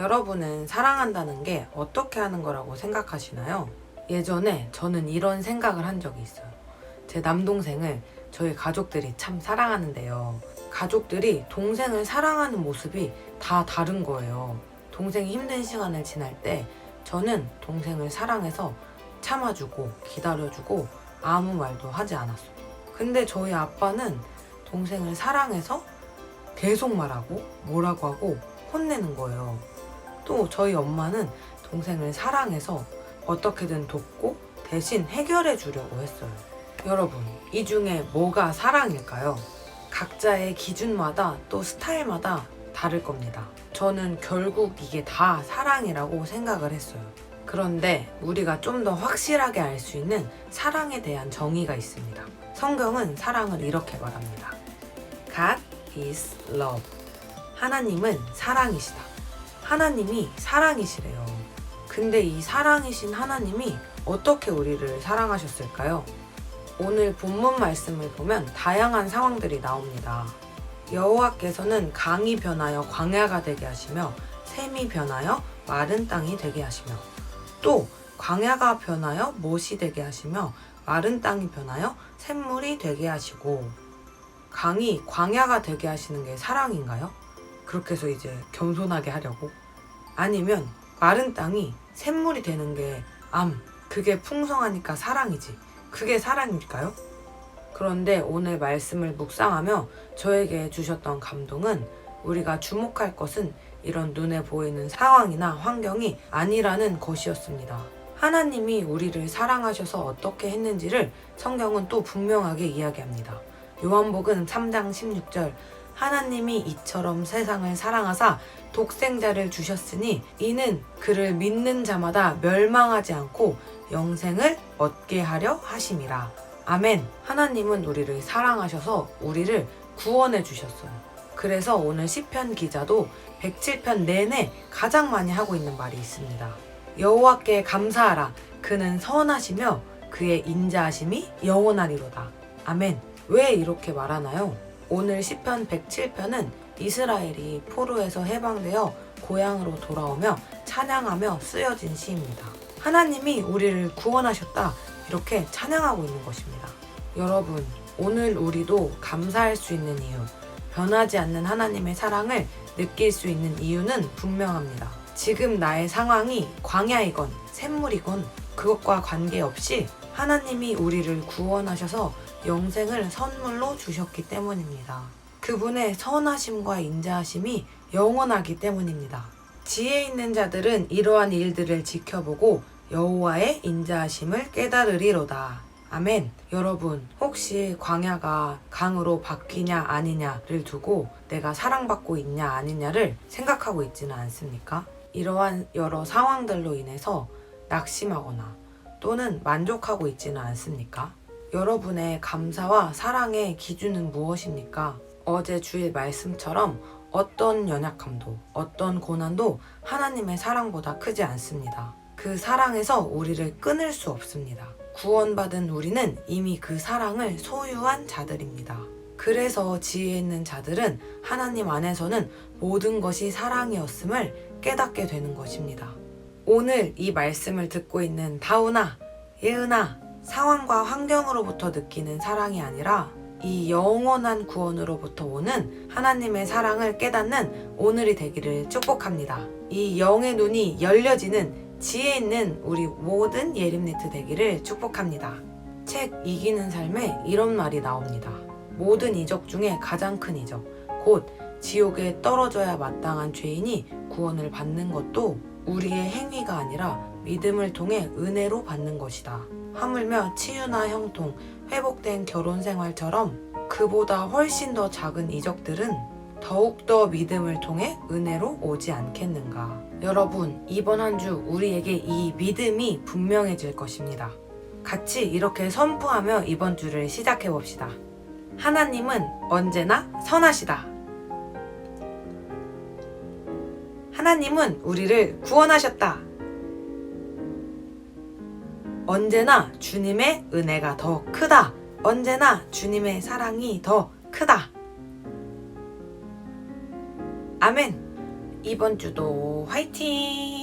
여러분은 사랑한다는 게 어떻게 하는 거라고 생각하시나요? 예전에 저는 이런 생각을 한 적이 있어요. 제 남동생을 저희 가족들이 참 사랑하는데요. 가족들이 동생을 사랑하는 모습이 다 다른 거예요. 동생이 힘든 시간을 지날 때 저는 동생을 사랑해서 참아주고 기다려주고 아무 말도 하지 않았어요. 근데 저희 아빠는 동생을 사랑해서 계속 말하고 뭐라고 하고 혼내는 거예요. 또 저희 엄마는 동생을 사랑해서 어떻게든 돕고 대신 해결해 주려고 했어요. 여러분, 이 중에 뭐가 사랑일까요? 각자의 기준마다 또 스타일마다 다를 겁니다. 저는 결국 이게 다 사랑이라고 생각을 했어요. 그런데 우리가 좀 더 확실하게 알 수 있는 사랑에 대한 정의가 있습니다. 성경은 사랑을 이렇게 말합니다. God is love. 하나님은 사랑이시다. 하나님이 사랑이시래요. 근데 이 사랑이신 하나님이 어떻게 우리를 사랑하셨을까요? 오늘 본문 말씀을 보면 다양한 상황들이 나옵니다. 여호와께서는 강이 변하여 광야가 되게 하시며 샘이 변하여 마른 땅이 되게 하시며 또 광야가 변하여 못이 되게 하시며 마른 땅이 변하여 샘물이 되게 하시고 강이 광야가 되게 하시는 게 사랑인가요? 그렇게 해서 이제 겸손하게 하려고? 아니면 마른 땅이 샘물이 되는 게 암, 그게 풍성하니까 사랑이지. 그게 사랑일까요? 그런데 오늘 말씀을 묵상하며 저에게 주셨던 감동은 우리가 주목할 것은 이런 눈에 보이는 상황이나 환경이 아니라는 것이었습니다. 하나님이 우리를 사랑하셔서 어떻게 했는지를 성경은 또 분명하게 이야기합니다. 요한복음 3장 16절 하나님이 이처럼 세상을 사랑하사 독생자를 주셨으니 이는 그를 믿는 자마다 멸망하지 않고 영생을 얻게 하려 하심이라. 아멘. 하나님은 우리를 사랑하셔서 우리를 구원해 주셨어요. 그래서 오늘 시편 기자도 107편 내내 가장 많이 하고 있는 말이 있습니다. 여호와께 감사하라. 그는 선하시며 그의 인자하심이 영원하리로다. 아멘. 왜 이렇게 말하나요? 오늘 시편 107편은 이스라엘이 포로에서 해방되어 고향으로 돌아오며 찬양하며 쓰여진 시입니다. 하나님이 우리를 구원하셨다. 이렇게 찬양하고 있는 것입니다. 여러분, 오늘 우리도 감사할 수 있는 이유, 변하지 않는 하나님의 사랑을 느낄 수 있는 이유는 분명합니다. 지금 나의 상황이 광야이건 샘물이건 그것과 관계없이 하나님이 우리를 구원하셔서 영생을 선물로 주셨기 때문입니다. 그분의 선하심과 인자하심이 영원하기 때문입니다. 지혜 있는 자들은 이러한 일들을 지켜보고 여호와의 인자하심을 깨달으리로다. 아멘. 여러분, 혹시 광야가 강으로 바뀌냐 아니냐를 두고 내가 사랑받고 있냐 아니냐를 생각하고 있지는 않습니까? 이러한 여러 상황들로 인해서 낙심하거나 또는 만족하고 있지는 않습니까? 여러분의 감사와 사랑의 기준은 무엇입니까? 어제 주일 말씀처럼 어떤 연약함도, 어떤 고난도 하나님의 사랑보다 크지 않습니다. 그 사랑에서 우리를 끊을 수 없습니다. 구원받은 우리는 이미 그 사랑을 소유한 자들입니다. 그래서 지혜 있는 자들은 하나님 안에서는 모든 것이 사랑이었음을 깨닫게 되는 것입니다. 오늘 이 말씀을 듣고 있는 다우나, 예은아, 상황과 환경으로부터 느끼는 사랑이 아니라 이 영원한 구원으로부터 오는 하나님의 사랑을 깨닫는 오늘이 되기를 축복합니다. 이 영의 눈이 열려지는 지혜 있는 우리 모든 예림니트 되기를 축복합니다. 책 이기는 삶에 이런 말이 나옵니다. 모든 이적 중에 가장 큰 이적, 곧 지옥에 떨어져야 마땅한 죄인이 구원을 받는 것도 우리의 행위가 아니라 믿음을 통해 은혜로 받는 것이다. 하물며 치유나 형통, 회복된 결혼 생활처럼 그보다 훨씬 더 작은 이적들은 더욱더 믿음을 통해 은혜로 오지 않겠는가. 여러분, 이번 한 주 우리에게 이 믿음이 분명해질 것입니다. 같이 이렇게 선포하며 이번 주를 시작해 봅시다. 하나님은 언제나 선하시다. 하나님은 우리를 구원하셨다. 언제나 주님의 은혜가 더 크다. 언제나 주님의 사랑이 더 크다. 아멘. 이번 주도 화이팅!